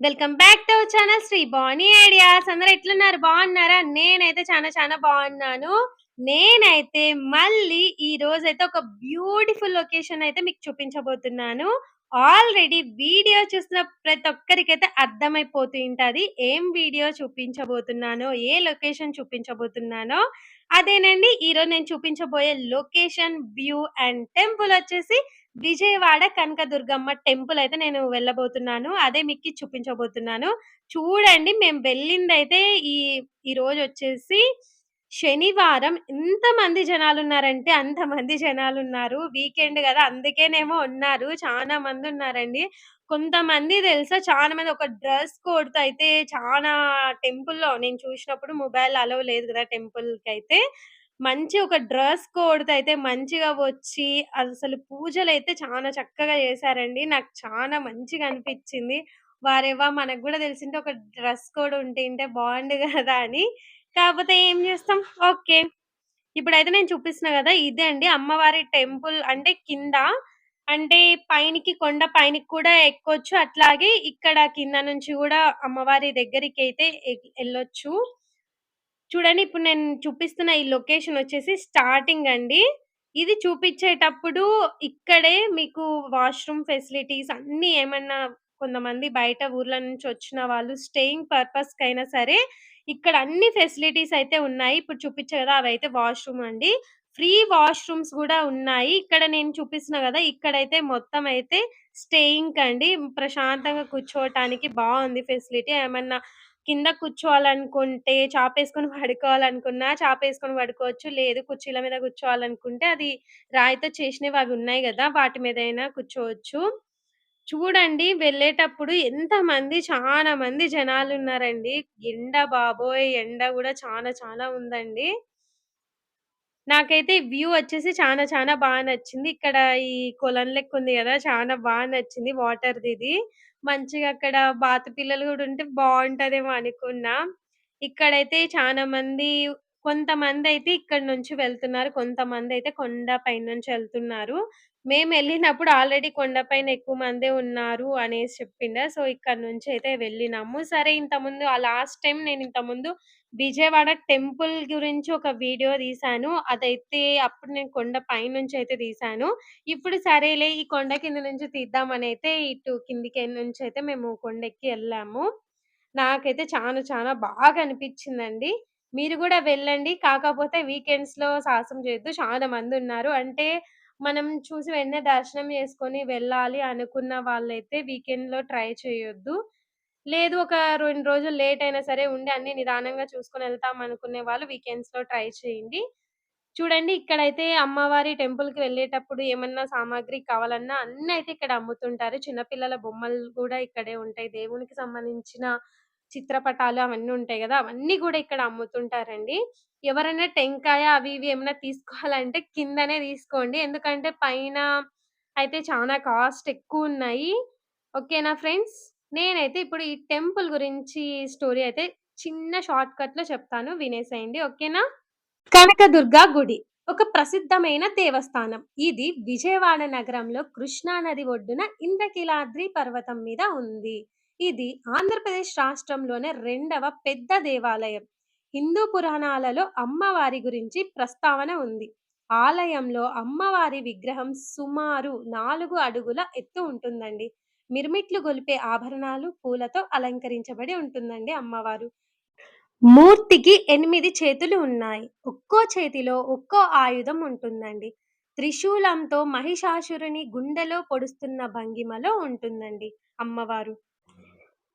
Welcome back to channel Shri Bani ideas. అందరూ ఎట్లున్నారు? బాగున్నారా? నేనైతే చాలా చాలా బాగున్నాను. నేనైతే మళ్ళీ ఈ రోజు అయితే ఒక బ్యూటిఫుల్ లొకేషన్ అయితే మీకు చూపించబోతున్నాను. ఆల్రెడీ వీడియో చూసిన ప్రతి ఒక్కరికైతే అర్థమైపోతూ ఉంటుంది ఏం వీడియో చూపించబోతున్నానో ఏ లొకేషన్ చూపించబోతున్నానో. అదేనండి ఈరోజు నేను చూపించబోయే లొకేషన్ వ్యూ అండ్ టెంపుల్ వచ్చేసి విజయవాడ కనకదుర్గమ్మ టెంపుల్ అయితే నేను వెళ్ళబోతున్నాను. అదే మీకు చూపించబోతున్నాను. చూడండి మేము వెళ్ళిందైతే ఈ ఈ రోజు వచ్చేసి శనివారం. ఎంతమంది జనాలు ఉన్నారంటే అంతమంది జనాలు ఉన్నారు వీకెండ్ కదా అందుకేనేమో ఉన్నారు. చాలా మంది ఉన్నారండి. కొంతమంది తెలుసా చాలా మంది ఒక డ్రెస్ కోడ్తో అయితే చాలా టెంపుల్లో నేను చూసినప్పుడు మొబైల్ అలవ్ లేదు కదా టెంపుల్కి అయితే మంచి ఒక డ్రెస్ కోడ్తో అయితే మంచిగా వచ్చి అసలు పూజలు అయితే చాలా చక్కగా చేశారండి. నాకు చాలా మంచిగా అనిపించింది. వారేవా మనకు కూడా తెలిసింటే ఒక డ్రెస్ కోడ్ ఉంటే ఉంటే బాగుండు కదా అని. కాకపోతే ఏం చేస్తాం? ఓకే. ఇప్పుడైతే నేను చూపిస్తున్నా కదా ఇదే అండి అమ్మవారి టెంపుల్ అంటే కింద. అంటే పైనికి కొండ పైనికి కూడా ఎక్కొచ్చు. అట్లాగే ఇక్కడ కింద నుంచి కూడా అమ్మవారి దగ్గరికి అయితే ఎ- వెళ్ళొచ్చు. చూడండి ఇప్పుడు నేను చూపిస్తున్న ఈ లొకేషన్ వచ్చేసి స్టార్టింగ్ అండి. ఇది చూపించేటప్పుడు ఇక్కడే మీకు వాష్రూమ్ ఫెసిలిటీస్ అన్ని ఏమన్నా కొంతమంది బయట ఊర్ల నుంచి వచ్చిన వాళ్ళు స్టేయింగ్ పర్పస్ కైనా సరే ఇక్కడ అన్ని ఫెసిలిటీస్ అయితే ఉన్నాయి. ఇప్పుడు చూపించే కదా అవైతే వాష్రూమ్ అండి. ఫ్రీ వాష్రూమ్స్ కూడా ఉన్నాయి. ఇక్కడ నేను చూపిస్తున్నా కదా ఇక్కడైతే మొత్తం అయితే స్టేయింగ్ అండి ప్రశాంతంగా కూర్చోవటానికి బాగుంది ఫెసిలిటీ. ఏమన్నా కింద కూర్చోవాలనుకుంటే చాపేసుకొని పడుకోవాలనుకున్నా చాపేసుకొని పడుకోవచ్చు. లేదు కుర్చీల మీద కూర్చోవాలనుకుంటే అది రాయితో చేసినవి అవి ఉన్నాయి కదా వాటి మీద అయినా కూర్చోవచ్చు. చూడండి వెళ్ళేటప్పుడు ఎంత మంది చాలా మంది జనాలు ఉన్నారండి. ఎండ బాబోయ్! ఎండ కూడా చాలా చాలా ఉందండి. నాకైతే వ్యూ వచ్చేసి చాలా చాలా బాగా నచ్చింది. ఇక్కడ ఈ కొలం లెక్క ఉంది కదా చాలా బాగా నచ్చింది వాటర్ది ఇది. మంచిగా అక్కడ బాతు పిల్లలు కూడా ఉంటే బాగుంటదేమో అనుకున్నా. ఇక్కడైతే చాలా మంది కొంతమంది అయితే ఇక్కడ నుంచి వెళ్తున్నారు. కొంతమంది అయితే కొండ పైన నుంచి వెళ్తున్నారు. మేము వెళ్ళినప్పుడు ఆల్రెడీ కొండపైన ఎక్కువ మందే ఉన్నారు అనేసి చెప్పిండ సో ఇక్కడ నుంచి అయితే వెళ్ళినాము. సరే ఇంత ముందు ఆ లాస్ట్ టైం నేను ఇంత ముందు విజయవాడ టెంపుల్ గురించి ఒక వీడియో తీశాను. అదైతే అప్పుడు నేను కొండ పైనుంచి అయితే తీశాను. ఇప్పుడు సరేలే ఈ కొండ కింద నుంచి తీద్దామని అయితే ఇటు కిందికి నుంచి అయితే మేము కొండెక్కి వెళ్ళాము. నాకైతే చాలా చాలా బాగా అనిపించిందండి. మీరు కూడా వెళ్ళండి. కాకపోతే వీకెండ్స్లో సాహసం చేయొద్దు. చాలా మంది ఉన్నారు. అంటే మనం చూసి వెంటనే దర్శనం చేసుకొని వెళ్ళాలి అనుకున్న వాళ్ళైతే వీకెండ్లో ట్రై చేయొద్దు. లేదు ఒక రెండు రోజులు లేట్ అయినా సరే ఉండి అన్ని నిదానంగా చూసుకొని వెళ్తాం అనుకునే వాళ్ళు వీకెండ్స్లో ట్రై చేయండి. చూడండి ఇక్కడైతే అమ్మవారి టెంపుల్కి వెళ్ళేటప్పుడు ఏమన్నా సామాగ్రి కావాలన్నా అన్ని అయితే ఇక్కడ అమ్ముతుంటారు. చిన్నపిల్లల బొమ్మలు కూడా ఇక్కడే ఉంటాయి. దేవునికి సంబంధించిన చిత్రపటాలు అవన్నీ ఉంటాయి కదా అవన్నీ కూడా ఇక్కడ అమ్ముతుంటారండి. ఎవరైనా టెంకాయ అవి ఇవి ఏమైనా తీసుకోవాలంటే కిందనే తీసుకోండి. ఎందుకంటే పైన అయితే చాలా కాస్ట్ ఎక్కువ ఉన్నాయి. ఓకేనా ఫ్రెండ్స్ నేనైతే ఇప్పుడు ఈ టెంపుల్ గురించి స్టోరీ అయితే చిన్న షార్ట్ కట్లో చెప్తాను వినేసేయండి ఓకేనా? కనకదుర్గ గుడి ఒక ప్రసిద్ధమైన దేవస్థానం. ఇది విజయవాడ నగరంలో కృష్ణా నది ఒడ్డున ఇంద్రకీలాద్రి పర్వతం మీద ఉంది. ఇది ఆంధ్రప్రదేశ్ రాష్ట్రంలోనే రెండవ పెద్ద దేవాలయం. హిందూ పురాణాలలో అమ్మవారి గురించి ప్రస్తావన ఉంది. ఆలయంలో అమ్మవారి విగ్రహం సుమారు నాలుగు అడుగుల ఎత్తు ఉంటుందండి. మిర్మిట్లు గొలిపే ఆభరణాలు పూలతో అలంకరించబడి ఉంటుందండి అమ్మవారు. మూర్తికి ఎనిమిది చేతులు ఉన్నాయి. ఒక్కో చేతిలో ఒక్కో ఆయుధం ఉంటుందండి. త్రిశూలంతో మహిషాసురుని గుండెలో పొడుస్తున్న భంగిమలో ఉంటుందండి అమ్మవారు.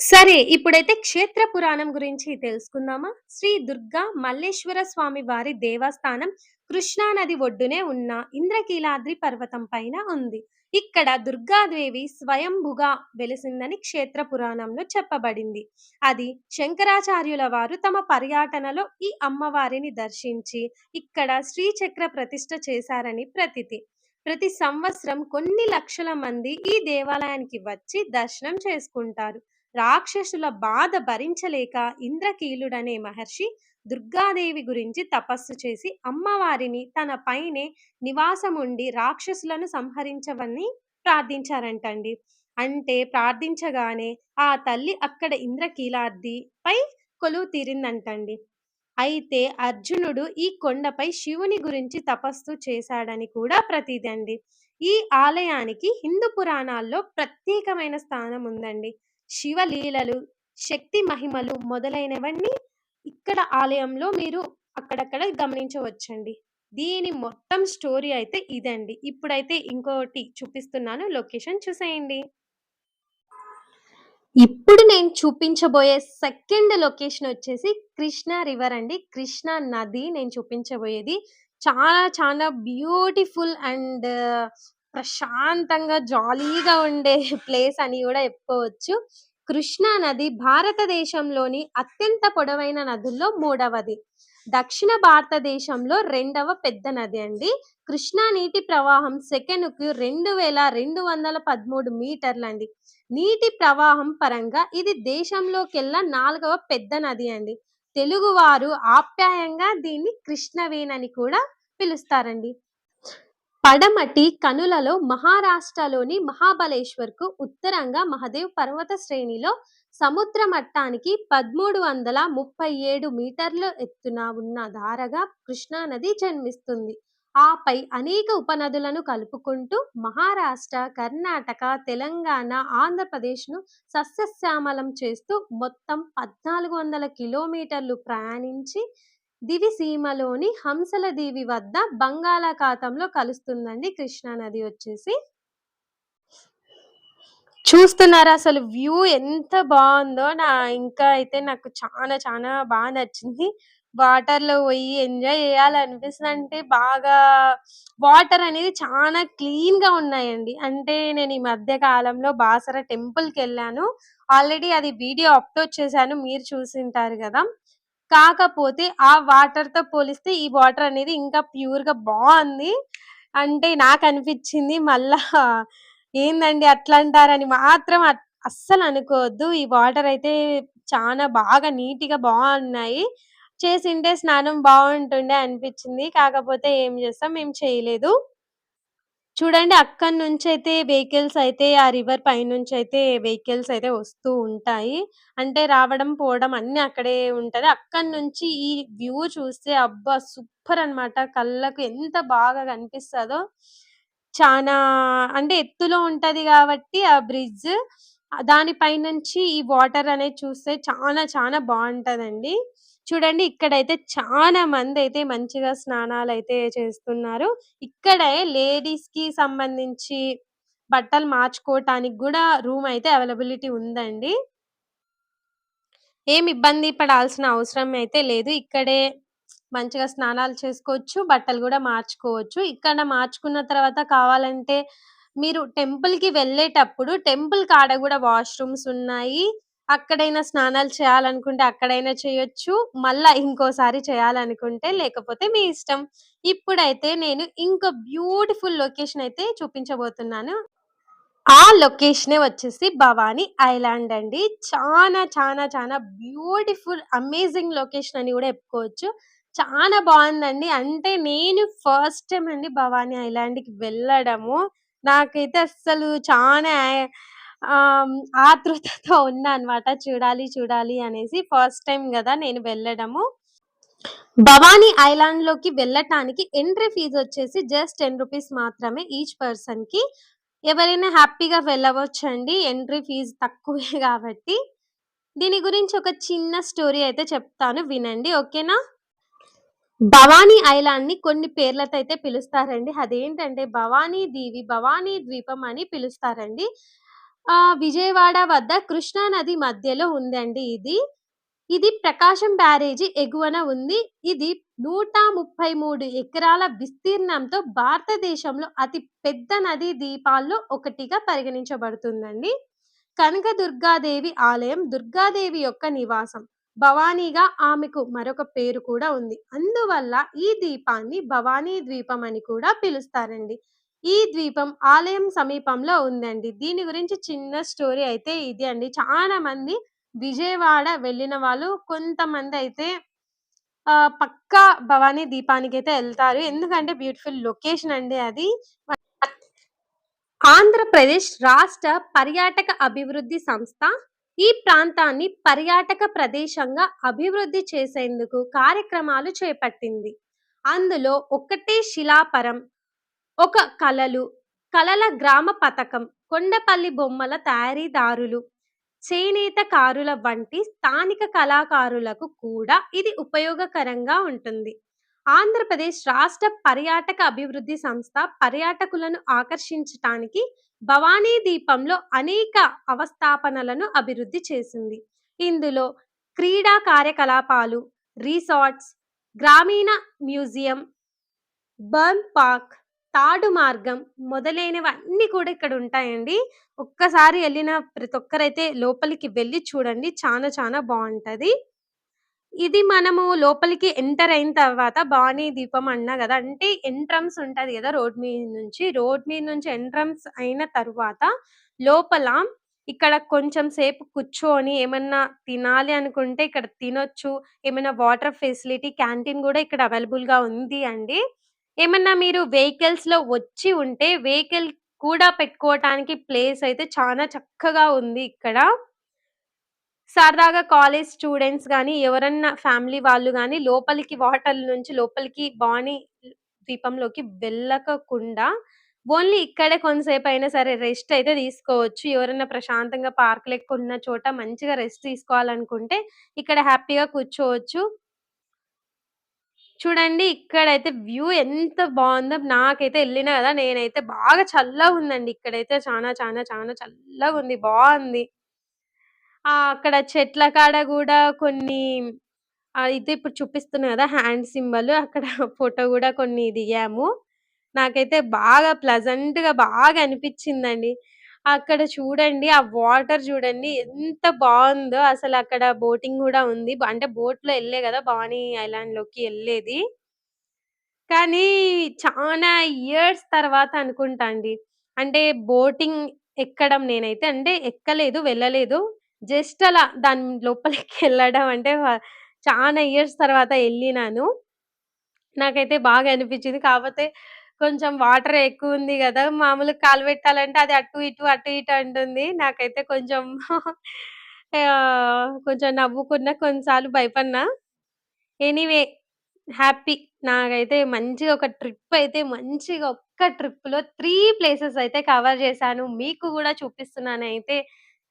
సరే ఇప్పుడైతే క్షేత్ర పురాణం గురించి తెలుసుకుందామా? శ్రీ దుర్గా మల్లేశ్వర స్వామి వారి దేవస్థానం కృష్ణా నది ఒడ్డునే ఉన్న ఇంద్రకీలాద్రి పర్వతం పైన ఉంది. ఇక్కడ దుర్గాదేవి స్వయంభుగా వెలిసిందని క్షేత్ర పురాణంలో చెప్పబడింది. అది శంకరాచార్యుల వారు తమ పర్యటనలో ఈ అమ్మవారిని దర్శించి ఇక్కడ శ్రీచక్ర ప్రతిష్ఠ చేశారని ప్రతితి. ప్రతి సంవత్సరం కొన్ని లక్షల మంది ఈ దేవాలయానికి వచ్చి దర్శనం చేసుకుంటారు. రాక్షసుల బాధ భరించలేక ఇంద్రకీలుడనే మహర్షి దుర్గాదేవి గురించి తపస్సు చేసి అమ్మవారిని తన పైనే నివాసముండి రాక్షసులను సంహరించవని ప్రార్థించారంటండి అంటే ప్రార్థించగానే ఆ తల్లి అక్కడ ఇంద్రకీలాద్రిపై కొలువు తీరిందంటండి. అయితే అర్జునుడు ఈ కొండపై శివుని గురించి తపస్సు చేశాడని కూడా ప్రతీతి అండి. ఈ ఆలయానికి హిందూ పురాణాల్లో ప్రత్యేకమైన స్థానం ఉందండి. శివ లీలలు, శక్తి మహిమలు మొదలైనవన్నీ ఇక్కడ ఆలయంలో మీరు అక్కడక్కడ గమనించవచ్చండి. దీని మొత్తం స్టోరీ అయితే ఇదండి. ఇప్పుడైతే ఇంకోటి చూపిస్తున్నాను. లొకేషన్ చూసేయండి. ఇప్పుడు నేను చూపించబోయే సెకండ్ లొకేషన్ వచ్చేసి కృష్ణా రివర్ అండి. కృష్ణా నది నేను చూపించబోయేది. చాలా చాలా బ్యూటిఫుల్ అండ్ ప్రశాంతంగా జాలీగా ఉండే ప్లేస్ అని కూడా చెప్పుకోవచ్చు. కృష్ణా నది భారతదేశంలోని అత్యంత పొడవైన నదుల్లో మూడవది. దక్షిణ భారతదేశంలో రెండవ పెద్ద నది అండి. కృష్ణా నీటి ప్రవాహం సెకనుకు 2213 మీటర్లండి. నీటి ప్రవాహం పరంగా ఇది దేశంలోకెల్లా నాలుగవ పెద్ద నది అండి. తెలుగువారు ఆప్యాయంగా దీన్ని కృష్ణవేణి అని కూడా పిలుస్తారండి. పడమటి కనులలో మహారాష్ట్రలోని మహాబలేశ్వర్‌కు ఉత్తరంగా మహదేవ్ పర్వత శ్రేణిలో సముద్ర మట్టానికి 1337 మీటర్ల ఎత్తున ఉన్న ధారగా కృష్ణా నది జన్మిస్తుంది. ఆపై అనేక ఉపనదులను కలుపుకుంటూ మహారాష్ట్ర, కర్ణాటక, తెలంగాణ, ఆంధ్రప్రదేశ్‌ను సస్యశ్యామలం చేస్తూ మొత్తం 1400 కిలోమీటర్లు ప్రయాణించి దివిసీమలోని హంసల దీవి వద్ద బంగాళాఖాతంలో కలుస్తుందండి కృష్ణా నది వచ్చేసి. చూస్తున్నారా అసలు వ్యూ ఎంత బాగుందో నా ఇంకా అయితే నాకు చాలా చాలా బాగా నచ్చింది. వాటర్లో పోయి ఎంజాయ్ చేయాలనిపిస్తుంది అంటే బాగా వాటర్ అనేది చాలా క్లీన్గా ఉన్నాయండి. అంటే నేను ఈ మధ్య కాలంలో బాసర టెంపుల్కి వెళ్ళాను ఆల్రెడీ అది వీడియో అప్‌లోడ్ చేశాను. మీరు చూసుంటారు కదా కాకపోతే ఆ వాటర్‌తో పోలిస్తే ఈ వాటర్ అనేది ఇంకా ప్యూర్‌గా బాగుంది అంటే నాకు అనిపించింది మళ్ళా ఏందండి అట్లా అంటారని మాత్రం అస్సలు అనుకోవద్దు. ఈ వాటర్ అయితే చానా బాగా నీట్‌గా బాగున్నాయి చేసింటే స్నానం బాగుంటుండే అనిపించింది కాకపోతే ఏం చేస్తాం మేము చేయలేదు. చూడండి అక్కడి నుంచయితే వెహికల్స్ అయితే ఆ రివర్ పైనుంచయితే వెహికల్స్ అయితే వస్తూ ఉంటాయి. అంటే రావడం, పోవడం అన్నీ అక్కడే ఉంటది. అక్కడి నుంచి ఈ వ్యూ చూస్తే అబ్బా! సూపర్ అన్నమాట. కళ్ళకు ఎంత బాగా కనిపిస్తదో. చానా అంటే ఎత్తులో ఉంటది కాబట్టి ఆ బ్రిడ్జ్ దాని పైనుంచి ఈ వాటర్ అనేది చూస్తే చానా చానా బావుంటదండి. చూడండి ఇక్కడైతే మంది అయితే మంచిగా స్నానాలు అయితే చేస్తున్నారు. ఇక్కడే లేడీస్‌కి సంబంధించి బట్టలు మార్చుకోవటానికి కూడా రూమ్ అయితే అవైలబిలిటీ ఉందండి. ఏమి ఇబ్బంది పడాల్సిన అవసరం అయితే లేదు. ఇక్కడే మంచిగా స్నానాలు చేసుకోవచ్చు. బట్టలు కూడా మార్చుకోవచ్చు. ఇక్కడ మార్చుకున్న తర్వాత కావాలంటే మీరు టెంపుల్కి వెళ్ళేటప్పుడు టెంపుల్ కాడ కూడా వాష్‌రూమ్స్ ఉన్నాయి. అక్కడైనా స్నానాలు చేయాలనుకుంటే అక్కడైనా చేయొచ్చు. మళ్ళా ఇంకోసారి చేయాలనుకుంటే లేకపోతే మీ ఇష్టం. ఇప్పుడైతే నేను ఇంకో బ్యూటిఫుల్ లొకేషన్ అయితే చూపించబోతున్నాను. ఆ లొకేషనే వచ్చేసి భవానీ ఐలాండ్ అండి. చానా చానా చానా బ్యూటిఫుల్ అమేజింగ్ లొకేషన్ అని గూడా చెప్పుకోవచ్చు. చానా బావుందండి. అంటే నేను ఫస్ట్ టైమ్ అండి భవానీ ఐలాండ్‌కి వెళ్ళడము. నాకైతే అస్సలు చానా ఆతృతతో ఉన్నా అనమాట చూడాలి చూడాలి అనేసి. ఫస్ట్ టైం గదా నేను వెళ్ళడము. భవానీ ఐలాండ్‌లోకి వెళ్ళటానికి ఎంట్రీ ఫీజు వచ్చేసి జస్ట్ టెన్ రూపీస్ మాత్రమే ఈచ్ పర్సన్కి ఎవరైనా హ్యాపీగా వెళ్ళవచ్చండి. ఎంట్రీ ఫీజ్ తక్కువే కాబట్టి దీని గురించి ఒక చిన్న స్టోరీ అయితే చెప్తాను వినండి. ఓకేనా? భవానీ ఐలాండ్‌ని కొన్ని పేర్లతో అయితే పిలుస్తారండి. అదేంటంటే భవానీ దీవి, భవానీ ద్వీపం అని పిలుస్తారండి. ఆ విజయవాడ వద్ద కృష్ణా నది మధ్యలో ఉందండి ఇది. ఇది ప్రకాశం బ్యారేజీ ఎగువన ఉంది. ఇది 133 ఎకరాల విస్తీర్ణంతో భారతదేశంలో అతి పెద్ద నదీ దీపాల్లో ఒకటిగా పరిగణించబడుతుందండి. కనకదుర్గాదేవి ఆలయం దుర్గాదేవి యొక్క నివాసం. భవానీగా ఆమెకు మరొక పేరు కూడా ఉంది. అందువల్ల ఈ దీపాన్ని భవానీ ద్వీపం అని కూడా పిలుస్తారండి. ఈ ద్వీపం ఆలయం సమీపంలో ఉందండి. దీని గురించి చిన్న స్టోరీ అయితే ఇది అండి. చాలా మంది విజయవాడ వెళ్ళిన వాళ్ళు కొంతమంది అయితే ఆ పక్కా భవానీ అయితే వెళ్తారు ఎందుకంటే బ్యూటిఫుల్ లొకేషన్ అండి అది. ఆంధ్రప్రదేశ్ రాష్ట్ర పర్యాటక అభివృద్ధి సంస్థ ఈ ప్రాంతాన్ని పర్యాటక ప్రదేశంగా అభివృద్ధి చేసేందుకు కార్యక్రమాలు చేపట్టింది అందులో ఒకటే శిలాపరం ఒక కళలు కళల గ్రామ పథకం కొండపల్లి బొమ్మల తయారీదారులు చేనేత కారుల వంటి స్థానిక కళాకారులకు కూడా ఇది ఉపయోగకరంగా ఉంటుంది. ఆంధ్రప్రదేశ్ రాష్ట్ర పర్యాటక అభివృద్ధి సంస్థ పర్యాటకులను ఆకర్షించటానికి భవానీ దీపంలో అనేక అవస్థాపనలను అభివృద్ధి చేసింది. ఇందులో క్రీడా కార్యకలాపాలు రిసార్ట్స్ గ్రామీణ మ్యూజియం బర్న్ పార్క్ తాడు మార్గం మొదలైనవన్నీ కూడా ఇక్కడ ఉంటాయండి ఒక్కసారి వెళ్ళిన ప్రతి ఒక్కరైతే లోపలికి వెళ్ళి చూడండి చాలా చాలా బాగుంటది ఇది మనము లోపలికి ఎంటర్ అయిన తర్వాత భవానీ దీపం అన్నా కదా అంటే ఎంట్రన్స్ ఉంటది కదా రోడ్ మీద నుంచి. రోడ్ మీద నుంచి ఎంట్రన్స్ అయిన తర్వాత లోపల ఇక్కడ కొంచెం సేపు కూర్చొని ఏమన్నా తినాలి అనుకుంటే ఇక్కడ తినొచ్చు. ఏమైనా వాటర్ ఫెసిలిటీ క్యాంటీన్ కూడా ఇక్కడ అవైలబుల్‌గా ఉంది అండి. ఏమన్నా మీరు వెహికల్స్‌లో వచ్చి ఉంటే వెహికల్ కూడా పెట్టుకోవటానికి ప్లేస్ అయితే చాలా చక్కగా ఉంది ఇక్కడ. సరదాగా కాలేజ్ స్టూడెంట్స్ గాని ఎవరన్నా ఫ్యామిలీ వాళ్ళు కానీ లోపలికి వాటర్ నుంచి లోపలికి భవానీ ద్వీపంలోకి వెళ్ళకకుండా ఓన్లీ ఇక్కడే కొంతసేపయినా సరే రెస్ట్ అయితే తీసుకోవచ్చు. ఎవరైనా ప్రశాంతంగా పార్క్ లెక్కున్న చోట మంచిగా రెస్ట్ తీసుకోవాలనుకుంటే ఇక్కడ హ్యాపీగా కూర్చోవచ్చు. చూడండి ఇక్కడైతే వ్యూ ఎంత బాగుందో నాకైతే వెళ్ళినా కదా నేనైతే బాగా చల్లగా ఉందండి ఇక్కడైతే చాలా చాలా చాలా చల్లగా ఉంది బాగుంది ఆ! అక్కడ చెట్ల కాడ కూడా కొన్ని అయితే ఇప్పుడు చూపిస్తున్నా కదా హ్యాండ్ సింబల్ అక్కడ ఫోటో కూడా కొన్ని దిగాము. నాకైతే బాగా ప్లెజెంట్‌గా బాగా అనిపించిందండి అక్కడ చూడండి ఆ వాటర్ చూడండి ఎంత బాగుందో అసలు అక్కడ బోటింగ్ కూడా ఉంది. బ అంటే బోట్‌లో ఎళ్ళే కదా భవానీ ఐలాండ్‌లోకి ఎళ్ళేది. కానీ చానా ఇయర్స్ తర్వాత అనుకుంటా అండి. అంటే బోటింగ్ ఎక్కడం నేనైతే అంటే ఎక్కలేదు, వెళ్ళలేదు. జస్ట్ అలా దాని లోపలికెళ్ళడం అంటే వ చానా ఇయర్స్ తర్వాత ఎళ్ళినాను. నాకైతే బాగా అనిపించింది కాపోతే కొంచెం వాటర్ ఎక్కువుంది కదా మామూలుగా కాలు పెట్టాలంటే అది అటు ఇటు, అటు ఇటు అంటుంది. నాకైతే కొంచెం ఆహ్, కొంచెం నవ్వుకున్నా, కొన్నిసార్లు భయపడినా. Anyway happy. నాకైతే మంచిగా ఒక ట్రిప్ అయితే మంచిగా ఒక్క ట్రిప్‌లో 3 ప్లేసెస్ అయితే కవర్ చేశాను. మీకు గూడా చూపిస్తున్నానయితే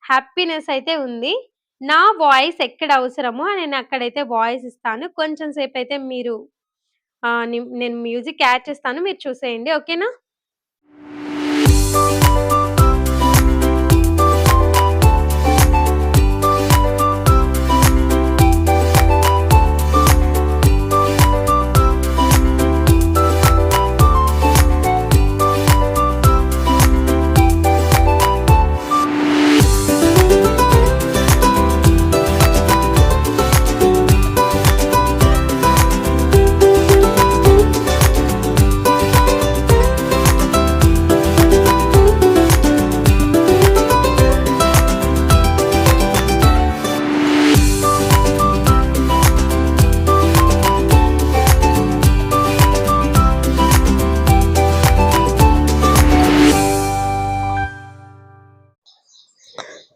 హ్యాపీనెస్ అయితే ఉంది. నా వాయిస్ ఎక్కడ అవసరమో నేను అక్కడైతే వాయిస్ ఇస్తాను. కొంచెం సేపయితే మీరు ఆ ని నేను మ్యూజిక్ యాడ్ చేస్తాను. మీరు చూసేయండి. ఓకేనా?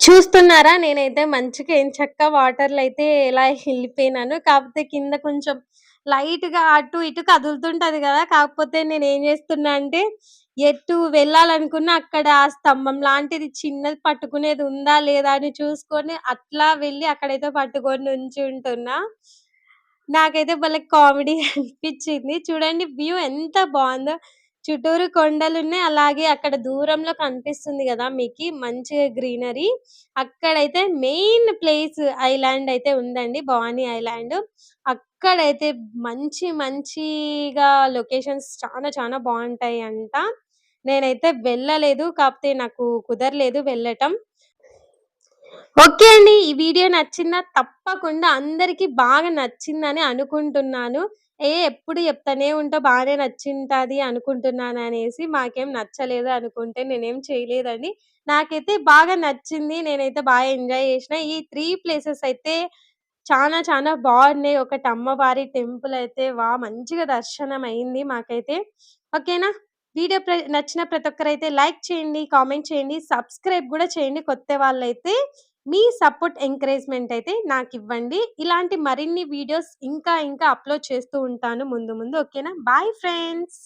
చూస్తున్నారా? నేనైతే మంచిగా ఎంచక్కా వాటర్లు అయితే ఎలా వెళ్ళిపోయినాను కాకపోతే కింద కొంచెం లైట్‌గా అటు ఇటు కదులుతుంటది కదా కాకపోతే నేను ఏం చేస్తున్నా అంటే ఎటు వెళ్ళాలనుకున్నా అక్కడ ఆ స్తంభం లాంటిది చిన్నది పట్టుకునేది ఉందా? లేదా? అని చూసుకొని అట్లా వెళ్ళి అక్కడైతే పట్టుకొని నుంచుంటున్నా. నాకైతే భలే కామెడీ అనిపించింది చూడండి వ్యూ ఎంత బాగుందో చుట్టూరు కొండలున్నాయి. అలాగే అక్కడ దూరంలో కనిపిస్తుంది కదా మీకు మంచి గ్రీనరీ. అక్కడైతే మెయిన్ ప్లేస్ ఐలాండ్ అయితే ఉందండి. భవానీ ఐలాండ్. అక్కడైతే మంచి మంచిగా లొకేషన్స్ చానా బాగుంటాయి అంట నేనైతే వెళ్ళలేదు. కాకపోతే నాకు కుదరలేదు వెళ్ళటం. ఓకే అండి. ఈ వీడియో నచ్చిందా? తప్పకుండా అందరికీ బాగా నచ్చిందని అనుకుంటున్నాను. ఏ ఎప్పుడు చెప్తానే ఉంటా. బానే నచ్చింటది అనుకుంటున్నాననేసి. మాకేం నచ్చలేదు అనుకుంటే నేనేం చేయలేదండి. నాకైతే బాగా నచ్చింది. నేనైతే బాగా ఎంజాయ్ చేసిన ఈ 3 ప్లేసెస్ అయితే చానా చానా బావున్నాయి. ఒకటి అమ్మవారి టెంపుల్ అయితే వాహ్! మంచిగా దర్శనం అయింది మాకైతే. ఓకేనా? వీడియో ప్ర నచ్చిన ప్రతి ఒక్కరైతే లైక్ చేయండి, కామెంట్ చేయండి, సబ్స్క్రైబ్ గూడా చేయండి కొత్త వాళ్ళైతే. మీ సపోర్ట్, ఎంకరేజ్‌మెంట్ అయితే నాకు ఇవ్వండి ఇలాంటి మరిన్ని వీడియోస్ ఇంకా ఇంకా అప్‌లోడ్ చేస్తూ ఉంటాను ముందు ముందు. ఓకేనా? Bye friends.